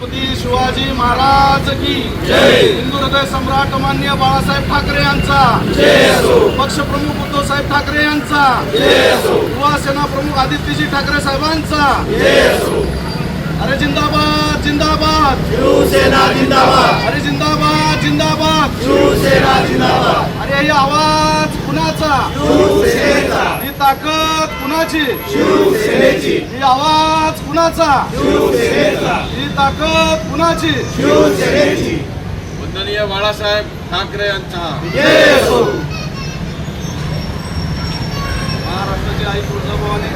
छत्रपती शिवाजी महाराज की हिंदू हृदय सम्राट मान्य बाळासाहेब ठाकरे यांचा. पक्षप्रमुख उद्धव साहेब ठाकरे यांचा. युवा सेना प्रमुख आदित्यजी ठाकरे साहेबांचा. अरे जिंदाबाद जिंदाबाद. शिवसेना जिंदाबाद. अरे जिंदाबाद. अरे ही आवाज कुणाचा? शिवसेनेचा ही ताकद कुणाची? शिवसेनेची ही आवाज कुणाचा? शिवसेनेचा ही ताकद कुणाची? शिवसेनेची वंदनीय बाळासाहेब ठाकरे यांचा. जय हो महाराष्ट्राची आई तुळजाभवानी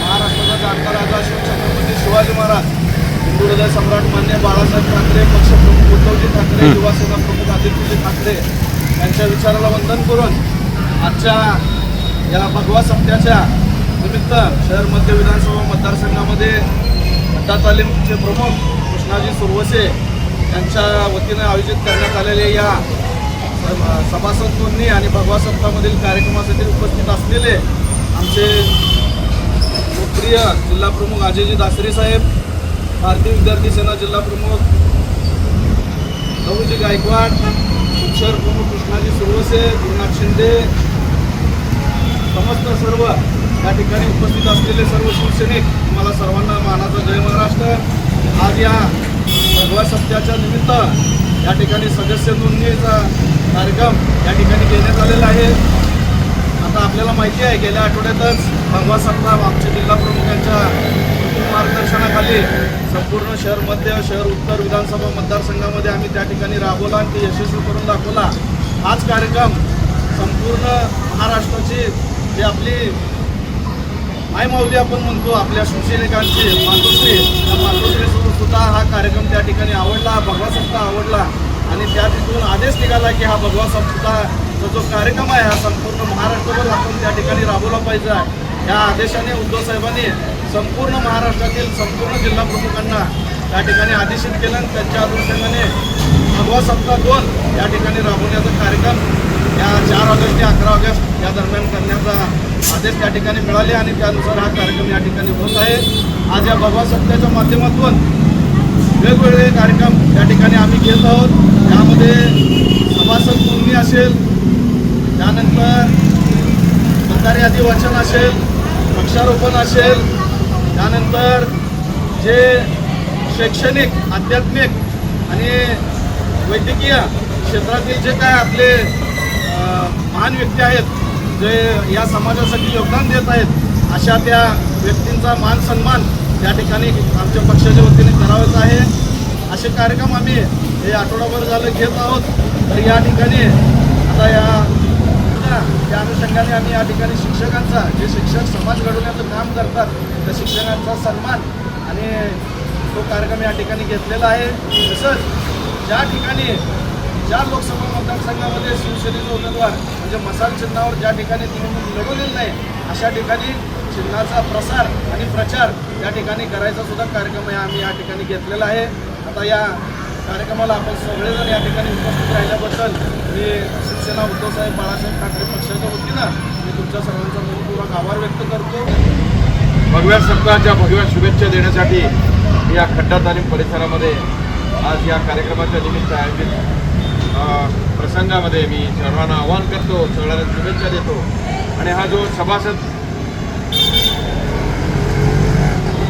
महाराष्ट्राचा जाणता राजा शिवछत्रपती शिवाजी महाराज. हृदय सम्राट मान्य बाळासाहेब ठाकरे पक्षप्रमुख उद्धवजी ठाकरे युवासेना प्रमुख आदित्यजी ठाकरे यांच्या विचाराला वंदन करून आजच्या या भगवा सप्त्याच्या निमित्त शहर मध्य विधानसभा मतदारसंघामध्ये अड्डा तालीमचे प्रमुख कृष्णाजी सुरवसे यांच्या वतीनं आयोजित करण्यात आलेल्या या सभासद नोंदणी आणि भगवा सप्ताहामधील कार्यक्रमासाठी उपस्थित असलेले आमचे लोकप्रिय जिल्हा प्रमुख अजयजी दासरे साहेब भारतीय विद्यार्थी सेना जिल्हा प्रमुख नवजी गायकवाड शहर प्रमुख कृष्णाजी सुरवसे गुरुनाथ शिंदे समस्त सर्व या ठिकाणी उपस्थित असलेले सर्व शिवसैनिक तुम्हाला सर्वांना मानाचा जय महाराष्ट्र. आज या भगवा सप्त्याच्या निमित्त या ठिकाणी सदस्य नोंदणीचा कार्यक्रम या ठिकाणी घेण्यात आलेला आहे. आता आपल्याला माहिती आहे गेल्या आठवड्यातच भगवा सप्ताह आमच्या जिल्हा प्रमुखांच्या मार्गदर्शनाखाली संपूर्ण शहर मध्य शहर उत्तर विधानसभा मतदारसंघामध्ये आम्ही त्या ठिकाणी राबवला आणि ते यशस्वी करून दाखवला. हाच कार्यक्रम संपूर्ण महाराष्ट्राची जी आपली मायमाऊली आपण म्हणतो आपल्या शिवसैनिकांची मातोश्री त्या मातोश्री सुद्धा हा कार्यक्रम त्या ठिकाणी आवडला भगवा सप्ताह आवडला. आणि त्या तिथून आदेश निघाला की हा भगवा सप्ताहचा जो कार्यक्रम आहे हा संपूर्ण महाराष्ट्रभर आपण त्या ठिकाणी राबवला पाहिजे. या आदेशाने उद्धव साहेबांनी संपूर्ण महाराष्ट्रातील संपूर्ण जिल्हा प्रमुखांना या ठिकाणी आदेशित केलं आणि त्यांच्या अनुषंगाने भगवा सप्ताह दोन या ठिकाणी राबवण्याचा कार्यक्रम या चार ऑगस्ट ते अकरा ऑगस्ट या दरम्यान करण्याचा आदेश त्या ठिकाणी मिळाले आणि त्यानुसार हा कार्यक्रम या ठिकाणी होत आहे. आज या भगवा सप्ताहाच्या माध्यमातून वेगवेगळे कार्यक्रम या ठिकाणी आम्ही घेत आहोत. त्यामध्ये सभासद नोंदणी असेल त्यानंतर मतदार यादी वाचन असेल वृक्षारोपण असेल त्यानंतर जे शैक्षणिक आध्यात्मिक आणि वैद्यकीय क्षेत्रातील जे काय आपले महान व्यक्ती आहेत जे या समाजासाठी योगदान देत आहेत अशा त्या व्यक्तींचा मान सन्मान या ठिकाणी आमच्या पक्षाच्या वतीने करावायचा आहे. असे कार्यक्रम आम्ही हे आठवडाभर झालं घेत आहोत. तर या ठिकाणी आता या त्या अनुषंगाने आम्ही या ठिकाणी शिक्षकांचा जे शिक्षक समाज घडवण्याचं काम करतात त्या शिक्षकांचा सन्मान आणि तो कार्यक्रम या ठिकाणी घेतलेला आहे. तसंच ज्या ठिकाणी ज्या लोकसभा मतदारसंघामध्ये शिवसेनेचे उमेदवार म्हणजे मसाल चिन्हावर ज्या ठिकाणी निवडणूक लढवलेली नाही अशा ठिकाणी चिन्हाचा प्रसार आणि प्रचार या ठिकाणी करायचा सुद्धा कार्यक्रम आम्ही या ठिकाणी घेतलेला आहे. आता या कार्यक्रमाला आपण सगळेजण या ठिकाणी उपस्थित राहिल्याबद्दल मी शिवसेना उद्धवसाहेब बाळासाहेब ठाकरे पक्षाच्या वतीनं मी तुमच्या सर्वांचा मनपूर्वक आभार व्यक्त करतो. भगव्या सप्ताहाच्या भगव्या शुभेच्छा देण्यासाठी मी या खड्डा तालीम परिसरामध्ये आज या कार्यक्रमाच्या निमित्त आयोजित प्रसंगामध्ये मी सर्वांना आवाहन करतो सगळ्यांना शुभेच्छा देतो. आणि हा जो सभासद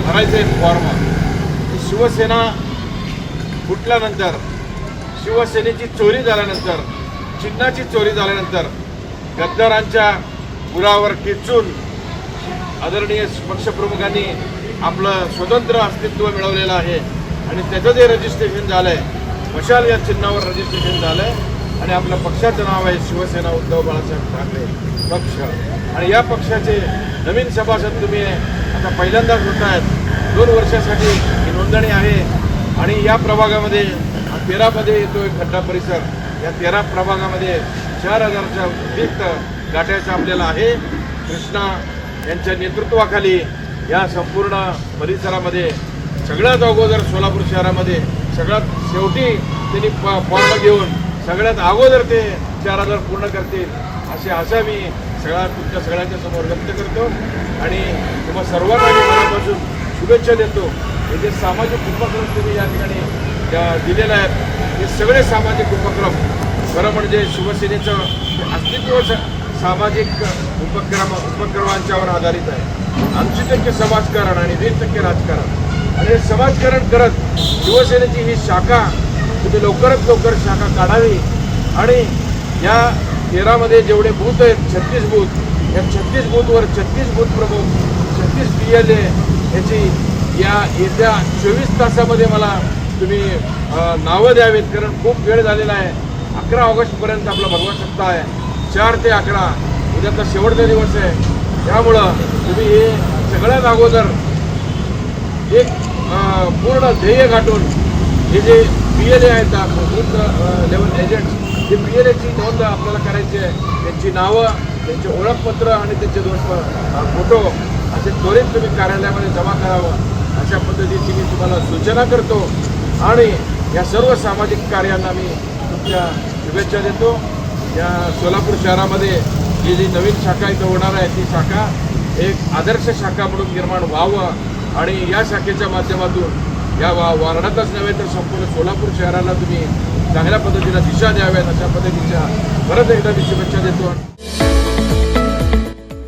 भरायचे फॉर्म शिवसेना फुटल्यानंतर शिवसेनेची चोरी झाल्यानंतर चिन्हाची चोरी झाल्यानंतर गद्दारांच्या पुरावर टिचून आदरणीय पक्षप्रमुखांनी आपलं स्वतंत्र अस्तित्व मिळवलेलं आहे आणि त्याचं जे रजिस्ट्रेशन झालं आहे मशाल या चिन्हावर रजिस्ट्रेशन झालं आहे आणि आपल्या पक्षाचं नाव आहे शिवसेना उद्धव बाळासाहेब ठाकरे पक्ष. आणि या पक्षाचे नवीन सभासद तुम्ही आता पहिल्यांदाच होत आहेत. दोन वर्षासाठी ही नोंदणी आहे. आणि या प्रभागामध्ये तेरामध्ये येतो एक खड्डा परिसर. या तेरा प्रभागामध्ये चार हजारच्या अतिरिक्त गाठायचं आपल्याला आहे. कृष्णा यांच्या नेतृत्वाखाली या संपूर्ण परिसरामध्ये सगळ्यात अगोदर सोलापूर शहरामध्ये सगळ्यात शेवटी त्यांनी प फॉर्म घेऊन सगळ्यात अगोदर ते चार हजार पूर्ण करतील असे आशा मी सगळ्या तुमच्या सगळ्यांच्या समोर व्यक्त करतो. आणि तुम्हा सर्वांना मनापासून शुभेच्छा देतो. हे जे सामाजिक उपक्रम तुम्ही या ठिकाणी त्या दिलेले आहेत हे सगळे सामाजिक उपक्रम. खरं म्हणजे शिवसेनेचं अस्तित्व सामाजिक उपक्रम उपक्रमांच्यावर आधारित आहे. ऐंशी टक्के समाजकारण आणि वीस टक्के राजकारण. आणि हे समाजकारण करत शिवसेनेची ही शाखा तुम्ही लवकरात लवकर शाखा काढावी. आणि या तेरामध्ये जेवढे बूथ आहेत छत्तीस बूथ या छत्तीस बूथवर छत्तीस बूथ प्रमुख छत्तीस पी एल ए ह्याची या येत्या चोवीस तासामध्ये मला तुम्ही नावं द्यावीत कारण खूप वेळ झालेला आहे. अकरा ऑगस्टपर्यंत आपला भगवा सप्ताह आहे. चार ते अकरा. उद्याचा शेवटचा दिवस आहे. त्यामुळं तुम्ही हे सगळ्यात अगोदर एक पूर्ण ध्येय गाठून हे जे पी एल ए आहेत बूथ लेवल एजंट्स जे पी एल एची नोंद आपल्याला करायची आहे. त्यांची नावं त्यांचे ओळखपत्र आणि त्यांचे दोन फोटो असे त्वरित तुम्ही कार्यालयामध्ये जमा करावं. अशा पद्धतीची मी तुम्हाला सूचना करतो. आणि या सर्व सामाजिक कार्यांना मी तुमच्या शुभेच्छा देतो. या सोलापूर शहरामध्ये जी जी नवीन शाखा इथं होणार आहे ती शाखा एक आदर्श शाखा म्हणून निर्माण व्हावं. आणि या शाखेच्या माध्यमातून या वा वार्डातच नव्हे तर संपूर्ण सोलापूर शहराला तुम्ही चांगल्या पद्धतीला दिशा द्याव्यात अशा पद्धतीच्या परत एकदा मी शुभेच्छा देतो.